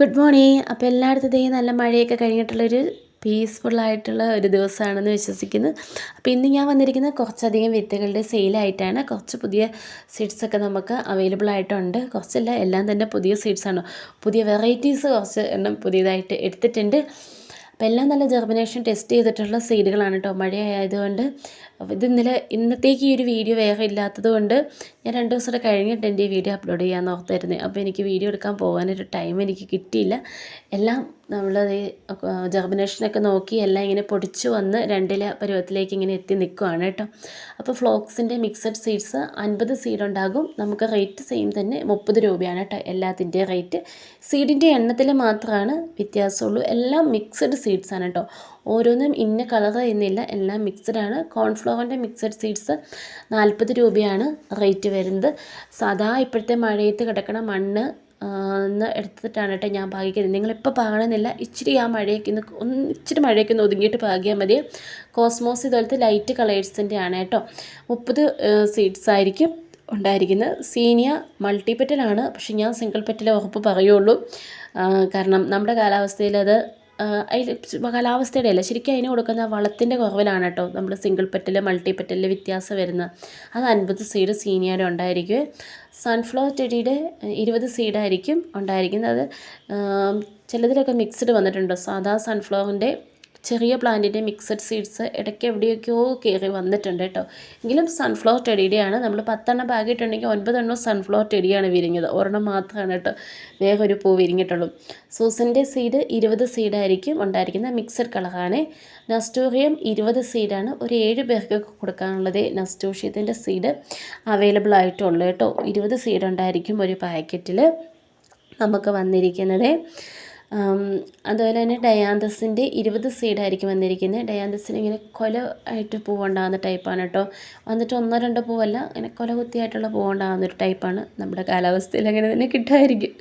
Good morning അപ്പോൾ എല്ലായിടത്തും നല്ല മഴയൊക്കെ കഴിഞ്ഞിട്ടുള്ളൊരു പീസ്ഫുള്ളായിട്ടുള്ള ഒരു ദിവസമാണെന്ന് വിശ്വസിക്കുന്നു. അപ്പോൾ ഇന്ന് ഞാൻ വന്നിരിക്കുന്നത് കുറച്ചധികം വിത്തുകളുടെ സെയിലായിട്ടാണ് കുറച്ച് പുതിയ സീഡ്സൊക്കെ നമുക്ക് അവൈലബിൾ ആയിട്ടുണ്ട്. കുറച്ചല്ല എല്ലാം തന്നെ പുതിയ സീഡ്സാണ് പുതിയ വെറൈറ്റീസ് കുറച്ച് എണ്ണം പുതിയതായിട്ട് എടുത്തിട്ടുണ്ട്. അപ്പോൾ എല്ലാം നല്ല ജെർമിനേഷൻ ടെസ്റ്റ് ചെയ്തിട്ടുള്ള സീഡുകളാണ് കേട്ടോ മഴയായതുകൊണ്ട്. ഇത് ഇന്നലെ ഇന്നത്തേക്ക് ഈ ഒരു വീഡിയോ വേഗം ഇല്ലാത്തത് കൊണ്ട് ഞാൻ രണ്ട് ദിവസം കഴിഞ്ഞിട്ട് എന്റെ ഈ വീഡിയോ അപ്ലോഡ് ചെയ്യാമെന്ന് നോക്കത്തായിരുന്നു അപ്പോൾ എനിക്ക് വീഡിയോ എടുക്കാൻ പോകാനൊരു ടൈം എനിക്ക് കിട്ടിയില്ല. എല്ലാം നമ്മൾ ജർമിനേഷനൊക്കെ നോക്കി എല്ലാം ഇങ്ങനെ പൊടിച്ചു വന്ന് രണ്ടില പരുവത്തിലേക്ക് ഇങ്ങനെ എത്തി നിൽക്കുവാണ് കേട്ടോ. അപ്പോൾ ഫ്ലോക്സിന്റെ മിക്സഡ് സീഡ്സ് അൻപത് സീഡ് ഉണ്ടാകും. നമുക്ക് റേറ്റ് സെയിം തന്നെ മുപ്പത് രൂപയാണ് കേട്ടോ എല്ലാത്തിന്റെ റേറ്റ് സീഡിന്റെ എണ്ണത്തിൽ മാത്രമാണ് വ്യത്യാസമുള്ളൂ. എല്ലാം മിക്സഡ് സീഡ്സാണ് കേട്ടോ. ഓരോന്നും ഇന്ന കളർ എന്നില്ല എല്ലാം മിക്സഡ് ആണ്. കോൺഫ്ലവറിന്റെ മിക്സഡ് സീഡ്സ് നാൽപ്പത് രൂപയാണ് റേറ്റ് വരുന്നത്. സാധാ ഇപ്പോഴത്തെ മഴയത്ത് കിടക്കണ മണ്ണ് ഒന്ന് എടുത്തിട്ടാണ് കേട്ടോ ഞാൻ പാകിക്കുന്നത്. നിങ്ങളിപ്പോൾ പാകണമെന്നില്ല ഇച്ചിരി ആ മഴയൊക്കെ ഒന്ന് ഒന്ന് ഇച്ചിരി മഴയൊക്കെ ഒന്ന് ഒതുങ്ങിയിട്ട് പാകിയാൽ മതി. കോസ്മോസ് ഇതുപോലത്തെ ലൈറ്റ് കളേഴ്സിന്റെ ആണ് കേട്ടോ മുപ്പത് സീഡ്സ് ആയിരിക്കും ഉണ്ടായിരിക്കുന്നത്. സീനിയ മൾട്ടി പെറ്റലാണ് പക്ഷേ ഞാൻ സിംഗിൾ പെറ്റലെ ഉറപ്പ് പറയുള്ളൂ. കാരണം നമ്മുടെ കാലാവസ്ഥയിൽ അത് അതിൽ കാലാവസ്ഥയുടെ അല്ല ശരിക്കും അതിന് കൊടുക്കുന്ന വളത്തിന്റെ കുറവിലാണ് കേട്ടോ. നമ്മൾ സിംഗിൾ പെറ്റൽ മൾട്ടി പെറ്റലിൽ വ്യത്യാസം വരുന്നത്. അത് അൻപത് സീഡ് സീനിയർ ഉണ്ടായിരിക്കും. സൺഫ്ലവർ ചെടിയുടെ ഇരുപത് സീഡായിരിക്കും ഉണ്ടായിരിക്കുന്നത്. ചിലതിലൊക്കെ മിക്സ്ഡ് വന്നിട്ടുണ്ട്. സാധാ സൺഫ്ലവറിന്റെ ചെറിയ പ്ലാന്റിന്റെ മിക്സഡ് സീഡ്സ് ഇടയ്ക്ക് എവിടെയൊക്കെയോ കയറി വന്നിട്ടുണ്ട് കേട്ടോ. എങ്കിലും സൺഫ്ലവർ ടെടിയുടെയാണ് നമ്മൾ പത്തെണ്ണം പാകിയിട്ടുണ്ടെങ്കിൽ ഒൻപതെണ്ണം സൺഫ്ലവർ ടെടിയാണ് വിരിഞ്ഞത്. ഒരെണ്ണം മാത്രമാണ് കേട്ടോ. വേഗം ഒരു പൂ വിരിഞ്ഞിട്ടുള്ളൂ. സൂസിന്റെ സീഡ് ഇരുപത് സീഡായിരിക്കും ഉണ്ടായിരിക്കുന്നത് മിക്സഡ് കളറാണ് നസ്റ്റോറിയം ഇരുപത് സീഡാണ് ഒരു ഏഴ് പേർക്ക് കൊടുക്കാനുള്ളത് നസ്റ്റോഷ്യത്തിന്റെ സീഡ് അവൈലബിൾ ആയിട്ടുള്ളൂ കേട്ടോ. ഇരുപത് സീഡ് ഉണ്ടായിരിക്കും ഒരു പാക്കറ്റിൽ നമുക്ക് വന്നിരിക്കുന്നത്. അതുപോലെ തന്നെ ഡയാന്തസിന്റെ ഇരുപത് സീഡായിരിക്കും വന്നിരിക്കുന്നത്. ഡയാന്തസിന് ഇങ്ങനെ കൊല ആയിട്ട് പൂവുണ്ടാകുന്ന ടൈപ്പാണ് കേട്ടോ. വന്നിട്ട് ഒന്നോ രണ്ടോ പൂവല്ല ഇങ്ങനെ കൊല കുത്തിയായിട്ടുള്ള പൂവുണ്ടാകുന്ന ഒരു ടൈപ്പാണ് നമ്മുടെ കാലാവസ്ഥയിൽ അങ്ങനെ തന്നെ കിട്ടുമായിരിക്കും.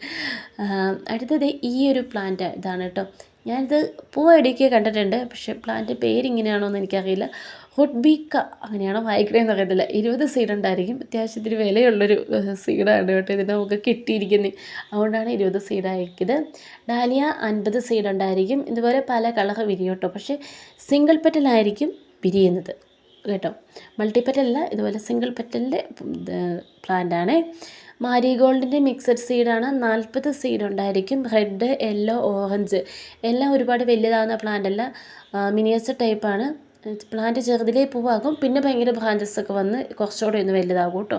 അടുത്തത് ഈ ഒരു പ്ലാന്റ് ഇതാണ് കേട്ടോ. ഞാനിത് പൂവടിക്കുക കണ്ടിട്ടുണ്ട് പക്ഷേ പ്ലാന്റ് പേരിങ്ങനെയാണോ എന്ന് എനിക്കറിയില്ല. ഹുഡ്ബീക്ക അങ്ങനെയാണോ വായിക്കണമെന്ന് അറിയത്തില്ല. ഇരുപത് സീഡ് ഉണ്ടായിരിക്കും. അത്യാവശ്യത്തിന് വിലയുള്ളൊരു സീഡാണ് കേട്ടോ. ഇതിന് നമുക്ക് കിട്ടിയിരിക്കുന്നത് അതുകൊണ്ടാണ് ഇരുപത് സീഡ് അയക്കിയത് ഡാലിയ അൻപത് സീഡ് ഉണ്ടായിരിക്കും. ഇതുപോലെ പല കളർ വിരിയും കേട്ടോ. പക്ഷേ സിംഗിൾ പെറ്റലായിരിക്കും വിരിയുന്നത് കേട്ടോ. മൾട്ടി പെറ്റലല്ല ഇതുപോലെ സിംഗിൾ പെറ്റലിന്റെ പ്ലാന്റാണ് മാരിഗോൾഡിന്റെ മിക്സഡ് സീഡാണ്. നാൽപ്പത് സീഡ് ഉണ്ടായിരിക്കും റെഡ് യെല്ലോ ഓറഞ്ച്. എല്ലാം ഒരുപാട് വലിയതാകുന്ന പ്ലാന്റ് അല്ല മിനിയേച്ചർ ടൈപ്പാണ്. പ്ലാന്റ് ചെറുതിലേ പൂവാകും. പിന്നെ ഭയങ്കര ബ്രാഞ്ചസ് ഒക്കെ വന്ന് കുറച്ചുകൂടെ ഒന്ന് വലുതാകും കേട്ടോ.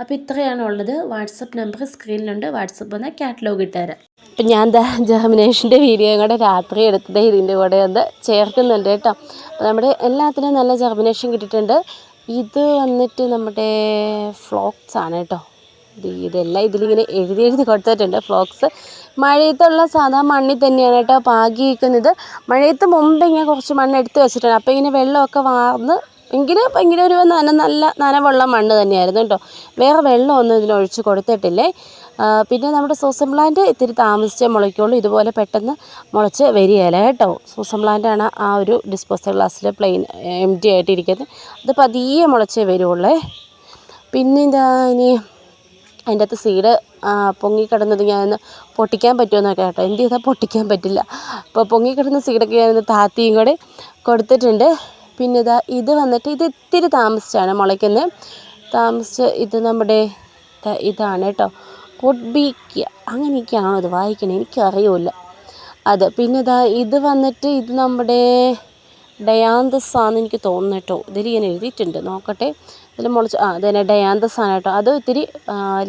അപ്പോൾ ഇത്രയാണ് ഉള്ളത്. വാട്സപ്പ് നമ്പർ സ്ക്രീനിലുണ്ട്. വാട്സപ്പ് വന്നാൽ കാറ്റലോഗ് ഇട്ടുതരാം. അപ്പം ഞാൻ എന്താ ജെർമിനേഷന്റെ വീഡിയോ കൂടെ രാത്രി എടുത്തത് ഇതിന്റെ കൂടെ ഒന്ന് ചേർക്കുന്നുണ്ട് കേട്ടോ. അപ്പോൾ നമ്മുടെ എല്ലാത്തിനും നല്ല ജെർമിനേഷൻ കിട്ടിയിട്ടുണ്ട്. ഇത് വന്നിട്ട് നമ്മുടെ ഫ്ലോക്സ് ആണ് കേട്ടോ. ഇതെല്ലാം ഇതിലിങ്ങനെ എഴുതി എഴുതി കൊടുത്തിട്ടുണ്ട്. ഫ്ലോക്സ് മഴയത്തുള്ള സാധാ മണ്ണിൽ തന്നെയാണ് കേട്ടോ പാകി വയ്ക്കുന്നത് മഴയത്ത് മുമ്പ് ഇങ്ങനെ കുറച്ച് മണ്ണ് എടുത്ത് വെച്ചിട്ടുണ്ട് അപ്പോൾ ഇങ്ങനെ വെള്ളമൊക്കെ വാർന്ന് എങ്കിലും ഭയങ്കര ഒരു നന നല്ല നനവുള്ള മണ്ണ് തന്നെയായിരുന്നു കേട്ടോ. വേറെ വെള്ളമൊന്നും ഇതിനൊഴിച്ച് കൊടുത്തിട്ടില്ലേ. പിന്നെ നമ്മുടെ സൂസൻ പ്ലാന്റ് ഇത്തിരി താമസിച്ചേ മുളയ്ക്കുള്ളൂ. ഇതുപോലെ പെട്ടെന്ന് മുളച്ച് വരികയില്ല കേട്ടോ. സൂസൻ പ്ലാന്റാണ് ആ ഒരു ഡിസ്പോസൽ ഗ്ലാസ്സിൽ പ്ലെയിൻ എം ടി ആയിട്ടിരിക്കുന്നത്. അത് പതിയെ മുളച്ചേ വരുള്ളേ. പിന്നെ ഇനി? അതിന്റെ അകത്ത് സീഡ് പൊങ്ങിക്കിടന്നത് ഞാനൊന്ന് പൊട്ടിക്കാൻ പറ്റുമെന്നൊക്കെ കേട്ടോ. എന്ത് ചെയ്താൽ പൊട്ടിക്കാൻ പറ്റില്ല. അപ്പോൾ പൊങ്ങിക്കിടന്ന സീഡൊക്കെ ഞാനൊന്ന് താത്തിയും കൂടെ കൊടുത്തിട്ടുണ്ട്. പിന്നെ ഇതാ ഇത് വന്നിട്ട് ഇത് ഇത്തിരി താമസിച്ചാണ് മുളയ്ക്കുന്നത് താമസിച്ച് ഇത് നമ്മുടെ ഇതാണ് കേട്ടോ. കൊഡ്ബീക്ക അങ്ങനെയൊക്കെയാണോ ഇത് വായിക്കണേ? എനിക്കറിയില്ല. അത് പിന്നെ ഇതാ ഇത് വന്നിട്ട് ഇത് നമ്മുടെ ഡയാന്തസ് ആണെന്ന് എനിക്ക് തോന്നുന്നു കേട്ടോ. ഇതിൽ ഇങ്ങനെ എഴുതിയിട്ടുണ്ട്. നോക്കട്ടെ. ഇതിൽ മുളച്ച് ആ അതന്നെ ഡയാന്തസ് ആണ് കേട്ടോ. അത് ഇത്തിരി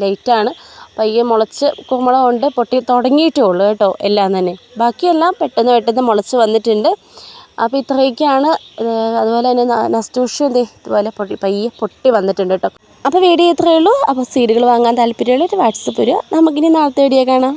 ലേറ്റാണ്. പയ്യെ മുളച്ച് കുമ്പളം കൊണ്ട് പൊട്ടി തുടങ്ങിയിട്ടേ ഉള്ളൂ കേട്ടോ എല്ലാം തന്നെ. ബാക്കിയെല്ലാം പെട്ടെന്ന് പെട്ടെന്ന് മുളച്ച് വന്നിട്ടുണ്ട്. അപ്പോൾ ഇത്രയൊക്കെയാണ് അതുപോലെ തന്നെ നസ്റ്റൂഷ്യം എന്തേ ഇതുപോലെ പൊട്ടി പയ്യെ പൊട്ടി വന്നിട്ടുണ്ട് കേട്ടോ. അപ്പോൾ വീഡിയോ ഇത്രയേ ഉള്ളൂ. അപ്പോൾ സീഡുകൾ വാങ്ങാൻ താല്പര്യമുള്ളൊരു വാട്സപ്പ് വരിക. നമുക്കിനി നാളത്തെ വീഡിയോ കാണാം.